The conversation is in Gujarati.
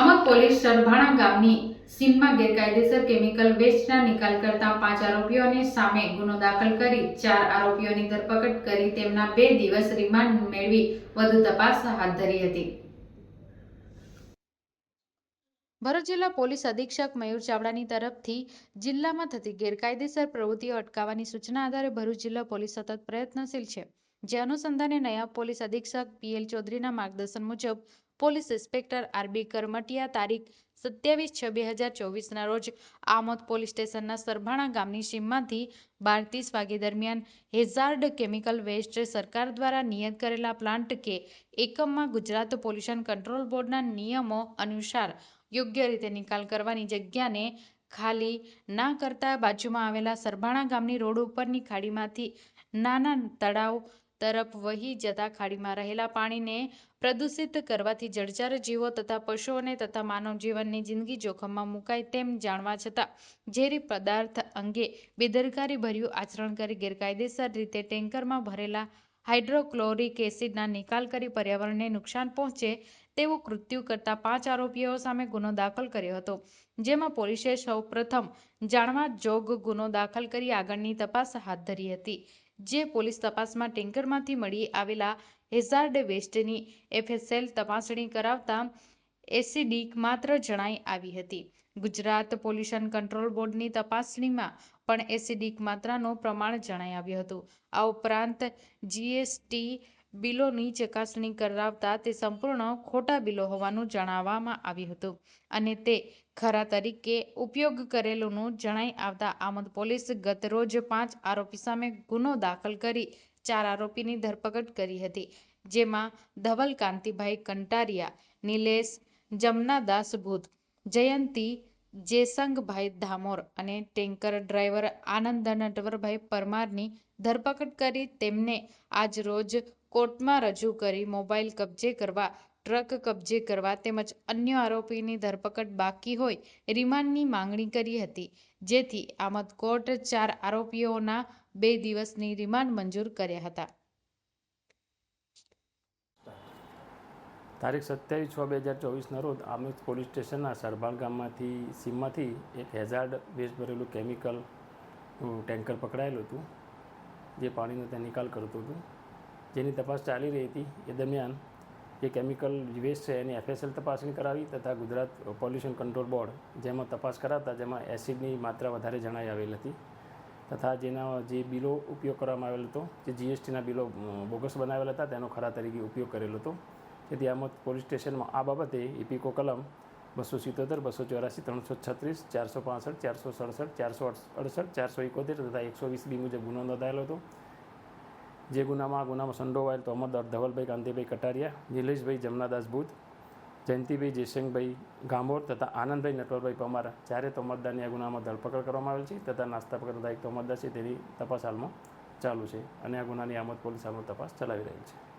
આમોદ પોલીસ સરભાણા ગામની સીમમાં ગેરકાયદેસર કેમિકલ વેસ્ટના નિકાલ કરતા પાંચ આરોપીઓને સામે ગુનો દાખલ કરી ચાર આરોપીઓની ધરપકડ કરી તેમના બે દિવસ રિમાન્ડ મેળવી વધુ તપાસ હાથ ધરી હતી. ભરૂચ જિલ્લા પોલીસ અધિક્ષક મયુર ચાવડાની તરફથી જિલ્લામાં થતી ગેરકાયદેસર પ્રવૃત્તિઓ અટકાવવાની સૂચના આધારે ભરૂચ જિલ્લા પોલીસ સતત પ્રયત્નશીલ છે. જે અનુસંધાને નયા પોલીસ અધિક્ષક પીએલ ચૌધરીના માર્ગદર્શન મુજબ પોલીસ ઇન્સ્પેક્ટર આરબી કરમટિયા તારીખ સત્યાવીસ છ બે હજાર ચોવીસના રોજ આમોદ પોલીસ સ્ટેશનના સરભાણા ગામની સીમમાંથી બાર ત્રીસ વાગે દરમિયાન હેઝાર્ડ કેમિકલ વેસ્ટ સરકાર દ્વારા નિયત કરેલા પ્લાન્ટ કે એકમમાં ગુજરાત પોલ્યુશન કંટ્રોલ બોર્ડના નિયમો અનુસાર યોગ્ય રીતે નિકાલ કરવાની જગ્યાને ખાલી ના કરતા બાજુમાં આવેલા સરભાણા ગામની રોડ ઉપરની ખાડીમાંથી નાના તળાવ તરફ વહી જતા ખાડીમાં રહેલા પાણીને પ્રદૂષિત કરવાથી જળચર જીવો તથા પશુઓને તથા માનવ જીવનની જિંદગી જોખમમાં મુકાય તેમ જાણવા છતાં, ઝેરી પદાર્થ અંગે બેદરકારી ભર્યું આચરણ કરી ગેરકાયદેસર રીતે ટેન્કરમાં ભરેલા હાઇડ્રોક્લોરિક એસિડના નિકાલ કરી પર્યાવરણને નુકસાન પહોંચે તેવું કૃત્યુ કરતા પાંચ આરોપીઓ સામે ગુનો દાખલ કર્યો હતો, જેમાં પોલીસે સૌ પ્રથમ જાણવા જોગ ગુનો દાખલ કરી આગળની તપાસ હાથ ધરી હતી. જે પોલીસ તપાસમાં ટેન્કરમાંથી મળી આવેલા હેઝાર્ડ વેસ્ટની એફએસએલ તપાસણી કરાવતા એસિડિક માત્ર જણાઈ આવી હતી. ગુજરાત પોલ્યુશન કંટ્રોલ બોર્ડની તપાસણીમાં પણ એસિડિક માત્રાનું પ્રમાણ જણાઈ આવ્યું હતું. આ ઉપરાંત જીએસટી બિલોની ચકાસણી કરાવતા તે સંપૂર્ણ ખોટા બિલો હોવાનું જણાવવામાં આવ્યું હતું અને તે ખરા તરીકે ઉપયોગ કરેલુંનું જણાઈ આવતા આમદ પોલીસ ગત રોજ પાંચ આરોપી સામે ગુનો દાખલ કરી ચાર આરોપીની ધરપકડ કરી હતી, જેમાં ધવલ કાંતિભાઈ કંટારિયા, નિલેશ જમનાદાસ ભૂત, જયંતી જેસંગભાઈ ધામોર અને ટેન્કર ડ્રાઈવર આનંદ નટવરભાઈ પરમારની ધરપકડ કરી તેમને આજ રોજ કોર્ટમાં રજૂ કરી મોબાઈલ કબજે કરવા, ટ્રક કબજે કરવા તેમજ અન્ય આરોપીની ધરપકડ બાકી હોય રિમાન્ડની માંગણી કરી હતી. જેથી આમદ કોર્ટ ચાર આરોપીઓના બે દિવસની રિમાન્ડ મંજૂર કર્યા હતા. તારીખ સત્યાવીસ છ બે હજાર ચોવીસના રોજ આમેજ પોલીસ સ્ટેશનના સરભાળ ગામમાંથી સીમમાંથી એક હેઝાર્ડ વેસ્ટ ભરેલું કેમિકલ ટેન્કર પકડાયેલું હતું. જે પાણીનો ત્યાં નિકાલ કરતું હતું, જેની તપાસ ચાલી રહી હતી. એ દરમિયાન જે કેમિકલ વેસ્ટ છે એની એફએસએલ તપાસણી કરાવી તથા ગુજરાત પોલ્યુશન કંટ્રોલ બોર્ડ, જેમાં તપાસ કરાવતા જેમાં એસિડની માત્રા વધારે જણાઈ આવેલ હતી તથા જેના જે બિલો ઉપયોગ કરવામાં આવેલ હતો, જે જીએસટીના બિલો બોગસ બનાવેલા હતા, તેનો ખરા તરીકે ઉપયોગ કરેલો હતો. તેથી આમ પોલીસ સ્ટેશનમાં આ બાબતે ઇપીકો કલમ બસો સિત્તોતેર, બસો ચોરાસી, ત્રણસો છત્રીસ, ચારસો પાસઠ, ચારસો સડસઠ, ચારસો અડસઠ, ચારસો એકોતેર તથા એકસો વીસ બી મુજબ ગુનો નોંધાયેલો હતો. જે ગુનામાં ગુનામાં સંડોવાયેલ તો અમરદાર ધવલભાઈ, કાંતિભાઈ કટારિયા, નિલેશભાઈ, જમનાદાસ બુધ જયંતિભાઈ જયસિંહભાઈ ગાંભોર તથા આનંદભાઈ, નટવરભાઈ પમાર. ચારે તોમરદારની આ ગુનામાં ધરપકડ કરવામાં આવેલ છે તથા નાસ્તા પકડતા એક તોમરદાર છે તેની તપાસ હાલમાં ચાલુ છે અને આ ગુનાની આમદ પોલીસ હાલમાં તપાસ ચલાવી રહી છે.